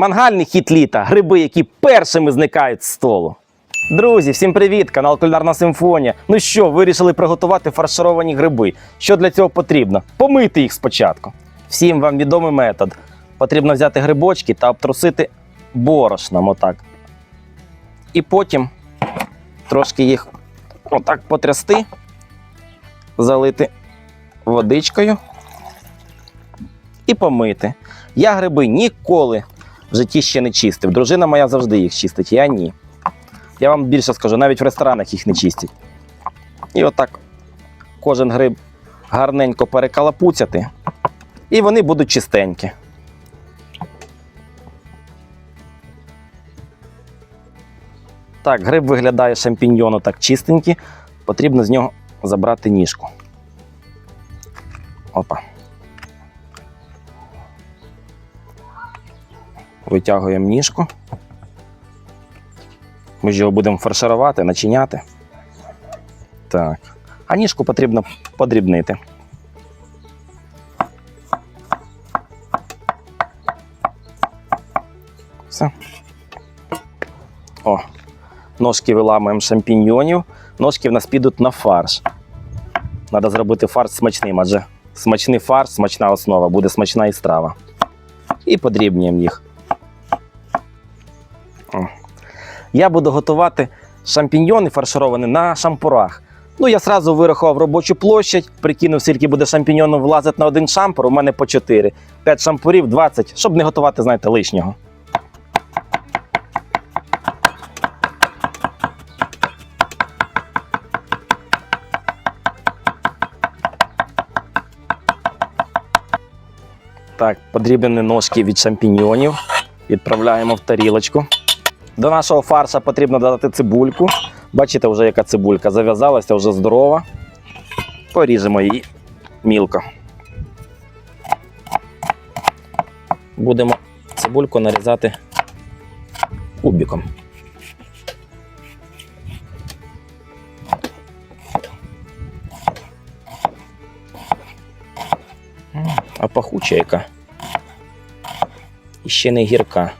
Мангальний хіт літа, гриби, які першими зникають з столу. Друзі, всім привіт! Канал Кулінарна Симфонія. Ну що, вирішили приготувати фаршировані гриби. Що для цього потрібно? Помити їх спочатку. Всім вам відомий метод. Потрібно взяти грибочки та обтрусити борошном отак. І потім трошки їх отак потрясти, залити водичкою і помити. Я гриби ніколи в житті ще не чистив. Дружина моя завжди їх чистить, я ні. Я вам більше скажу, навіть в ресторанах їх не чистять. І отак кожен гриб гарненько перекалапуцяти, і вони будуть чистенькі. Так, гриб виглядає шампіньйону так чистенький. Потрібно з нього забрати ніжку. Опа. Витягуємо ніжку. Ми ж його будемо фарширувати, начиняти. Так. А ніжку потрібно подрібнити. Все. О, ножки виламуємо шампіньйонів. Ножки в нас підуть на фарш. Треба зробити фарш смачним, адже смачний фарш, смачна основа, буде смачна і страва. І подрібнюємо їх. О. Я буду готувати шампіньйони фаршировані на шампурах. Ну, я сразу вирахував робочу площадь, прикинув, скільки буде шампіньйонів влазить на один шампур, у мене по 4. 5 шампурів, 20, щоб не готувати, знаєте, лишнього. Так, подрібні ножки від шампіньйонів. Відправляємо в тарілочку. До нашого фарша потрібно додати цибульку. Бачите, вже яка цибулька зав'язалася, вже здорова. Поріжемо її мілко. Будемо цибульку нарізати кубиком. А пахуча яка. І ще не гірка.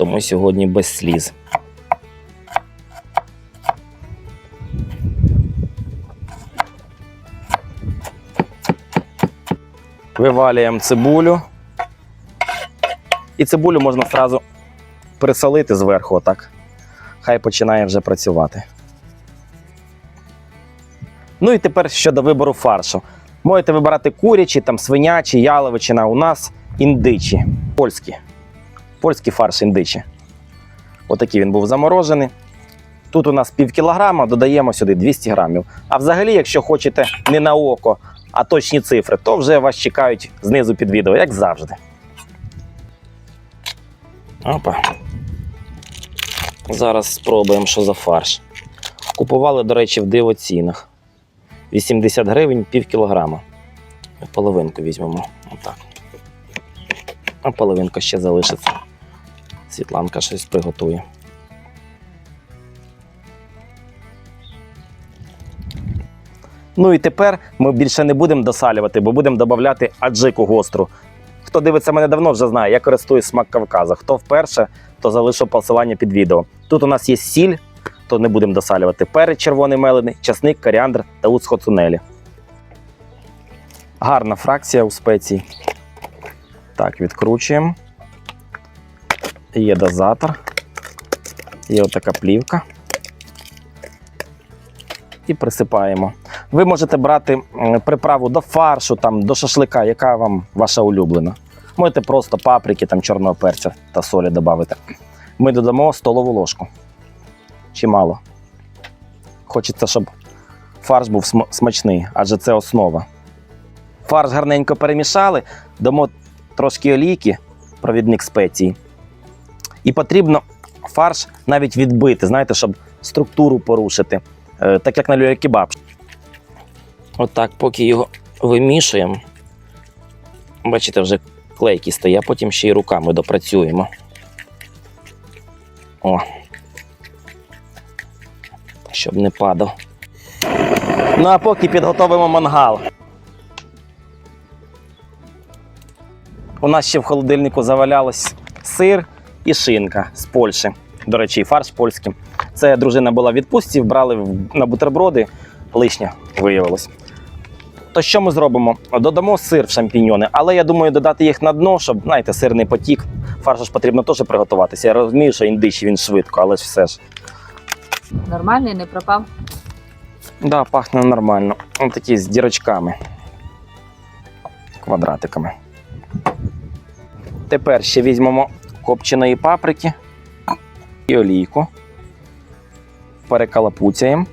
Тому сьогодні без сліз. Вивалюємо цибулю. І цибулю можна одразу присолити зверху, отак. Хай починає вже працювати. Ну і тепер щодо вибору фаршу. Можете вибирати курячі, там свинячі, яловичина. У нас індичі, польські. Польський фарш індичі. Отакий він був заморожений. Тут у нас пів кілограма, додаємо сюди 200 грамів. А взагалі, якщо хочете не на око, а точні цифри, то вже вас чекають знизу під відео, як завжди. Опа. Зараз спробуємо, що за фарш. Купували, до речі, в дивоцінах. 80 гривень пів кілограма. Половинку візьмемо. Отак. А половинка ще залишиться. Світланка щось приготує. Ну і тепер ми більше не будемо досалювати, бо будемо додавати аджику гостру. Хто дивиться мене давно, вже знає, я користуюсь смак Кавказа. Хто вперше, то залишу посилання під відео. Тут у нас є сіль, то не будемо досалювати. Перець червоний мелений, часник, коріандр та уцхоцунелі. Гарна фракція у спеції. Так, відкручуємо. Є дозатор. Є отака плівка. І присипаємо. Ви можете брати приправу до фаршу, там, до шашлика, яка вам ваша улюблена. Можете просто паприки, там, чорного перця та солі додати. Ми додамо столову ложку. Чимало. Хочеться, щоб фарш був смачний, адже це основа. Фарш гарненько перемішали, дамо трошки олійки, провідник спеції. І потрібно фарш навіть відбити, знаєте, щоб структуру порушити, е, так як на люля-кебаб. Отак, поки його вимішуємо. Бачите, вже клейкий стає, а потім ще й руками допрацюємо. О. Щоб не падав. Ну а поки підготовимо мангал. У нас ще в холодильнику завалялось сир і шинка з Польщі. До речі, фарш польський. Це дружина була в відпустці, брали на бутерброди, лишнє виявилось. То що ми зробимо? Додамо сир в шампіньйони, але я думаю, додати їх на дно, щоб, знаєте, сирний потік. Фарш ж потрібно теж приготуватися. Я розумію, що індичий він швидко, але ж все ж. Нормальний, не пропав. Да, пахне нормально. Ось такі з дірочками. Квадратиками. Тепер ще візьмемо копченої паприки і олійку. Перекалапуцяємо.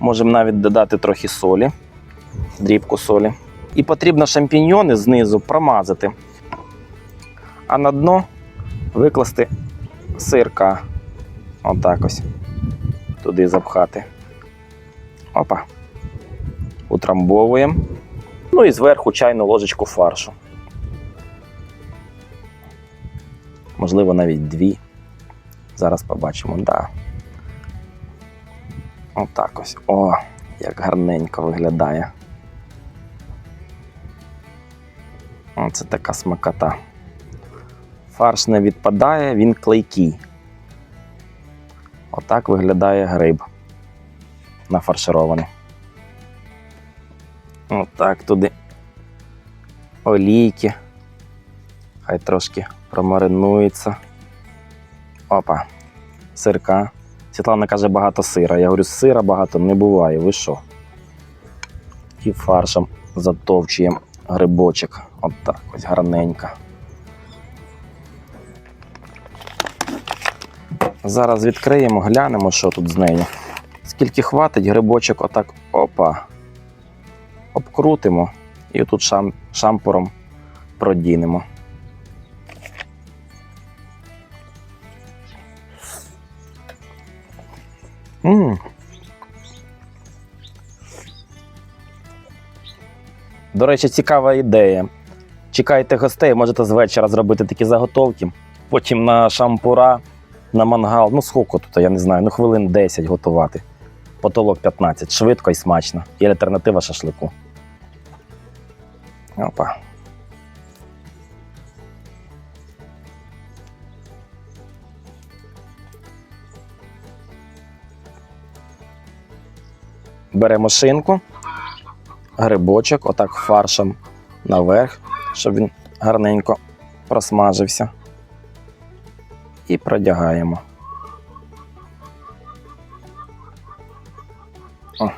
Можемо навіть додати трохи солі, дрібку солі. І потрібно шампіньйони знизу промазати. А на дно викласти сирка. Отак ось. Туди запхати. Опа. Утрамбовуємо. Ну і зверху чайну ложечку фаршу. Можливо, навіть дві. Зараз побачимо, да. Отак ось. О, як гарненько виглядає. Оце така смакота. Фарш не відпадає, він клейкий. Отак виглядає гриб нафарширований. Отак туди олійки. Хай трошки промаринується. Опа. Сирка. Світлана каже, багато сира. Я говорю, сира багато не буває. Ви що? І фаршем затовчуємо грибочок. Отак ось гарненько. Зараз відкриємо, глянемо, що тут з нею. Скільки хватить, грибочок отак опа. Обкрутимо і отут шам, шампуром продінемо. М До речі, цікава ідея. Чекайте гостей, можете з вечора зробити такі заготовки. Потім на шампура, на мангал. Ну, скільки тут, я не знаю, ну хвилин 10 готувати. Потолок 15. Швидко і смачно. І альтернатива шашлику. Опа. Беремо шинку, грибочок, отак фаршем наверх, щоб він гарненько просмажився. І продягаємо. О.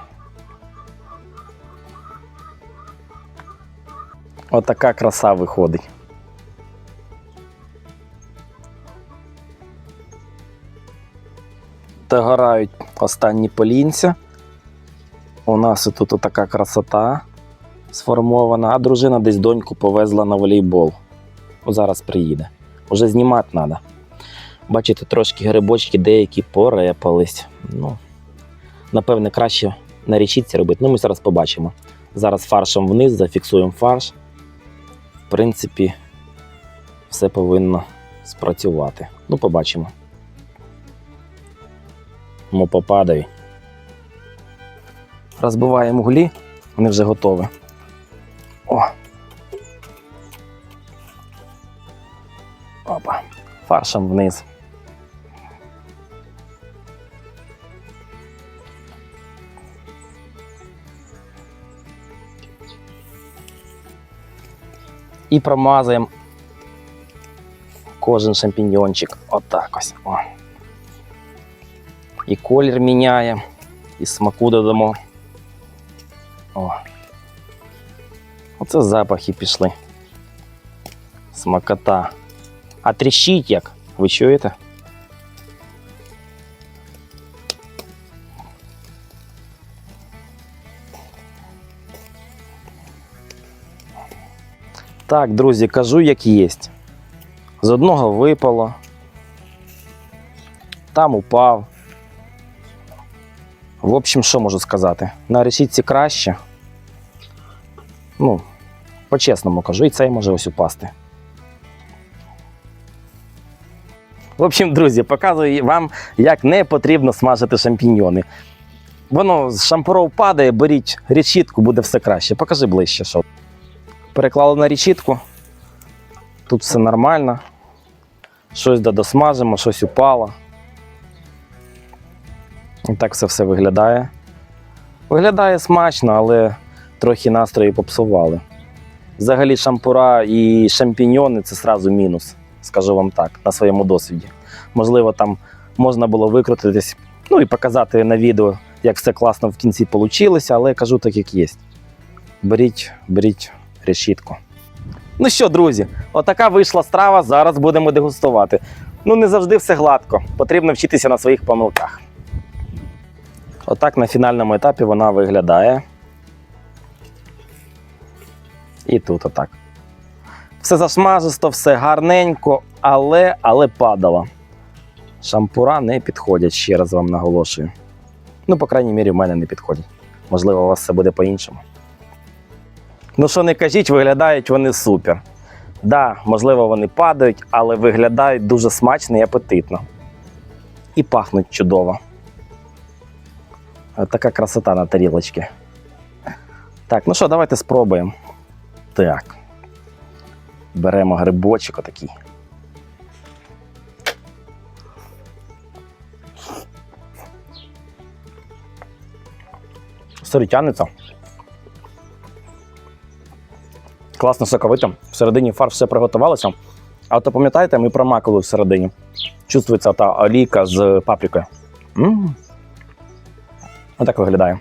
Отака краса виходить. Догорають останні полінця. У нас тут така красота сформована, а дружина десь доньку повезла на волейбол. О, зараз приїде. Уже знімати треба. Бачите, трошки грибочки деякі порепались. Ну, напевне, краще на річці робити. Ну, ми зараз побачимо. Зараз фаршем вниз, зафіксуємо фарш. В принципі, все повинно спрацювати. Ну, побачимо. Мо попадають. Розбиваємо углі, вони вже готові. О. Опа. Фаршем вниз. І промазуємо кожен шампіньйончик. Отак ось. О. І колір міняє, і смаку додамо. О. Оце запахи пішли. Смакота. А тріщить як? Ви чуєте? Так, друзі, кажу, як є. З одного випало, там упав. В общем, що можу сказати? На решітці краще. Ну, по-чесному кажу, і цей може ось упасти. В общем, друзі, показую вам, як не потрібно смажити шампіньйони. Воно з шампуров падає, беріть річітку, буде все краще. Покажи ближче, що. Переклали на річітку. Тут все нормально. Щось досмажимо, щось упало. І так це все виглядає. Виглядає смачно, але трохи настрої попсували. Взагалі, шампура і шампіньйони це сразу мінус, скажу вам так, на своєму досвіді. Можливо, там можна було викрутитись, ну і показати на відео, як все класно в кінці вийшло, але кажу так, як є. Беріть, беріть решітку. Ну що, друзі, отака вийшла страва. Зараз будемо дегустувати. Ну, не завжди все гладко. Потрібно вчитися на своїх помилках. Отак на фінальному етапі вона виглядає. І тут отак. Все засмажисто, все гарненько, але, але падало. Шампура не підходять, ще раз вам наголошую. Ну, по крайній мірі, в мене не підходять. Можливо, у вас все буде по-іншому. Ну, що не кажіть, виглядають вони супер. Да, можливо, вони падають, але виглядають дуже смачно і апетитно. І пахнуть чудово. От така красота на тарілочці. Так, ну що, давайте спробуємо. Так. Беремо грибочок отакий. Сирі тянеться. Класно соковито. Всередині фарш все приготувалося. А то пам'ятаєте, ми промакали всередині. Чувствується та олійка з паприкою. Отак виглядає.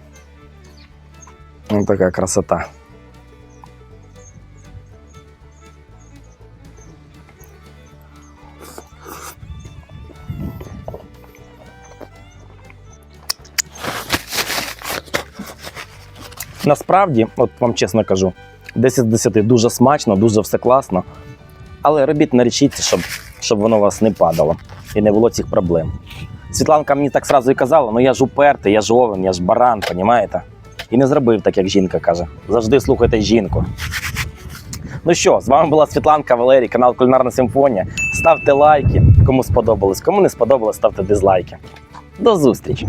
Ось така красота. Насправді, от вам чесно кажу, 10 з 10 дуже смачно, дуже все класно. Але робіть на щоб, щоб воно у вас не падало і не було цих проблем. Світланка мені так сразу і казала: ну я ж упертий, я ж овен, я ж баран, понімаєте? І не зробив так, як жінка каже. Завжди слухайте жінку. Ну що, з вами була Світланка Валерій, канал Кулінарна Симфонія. Ставте лайки, кому сподобалось. Кому не сподобалось, ставте дизлайки. До зустрічі!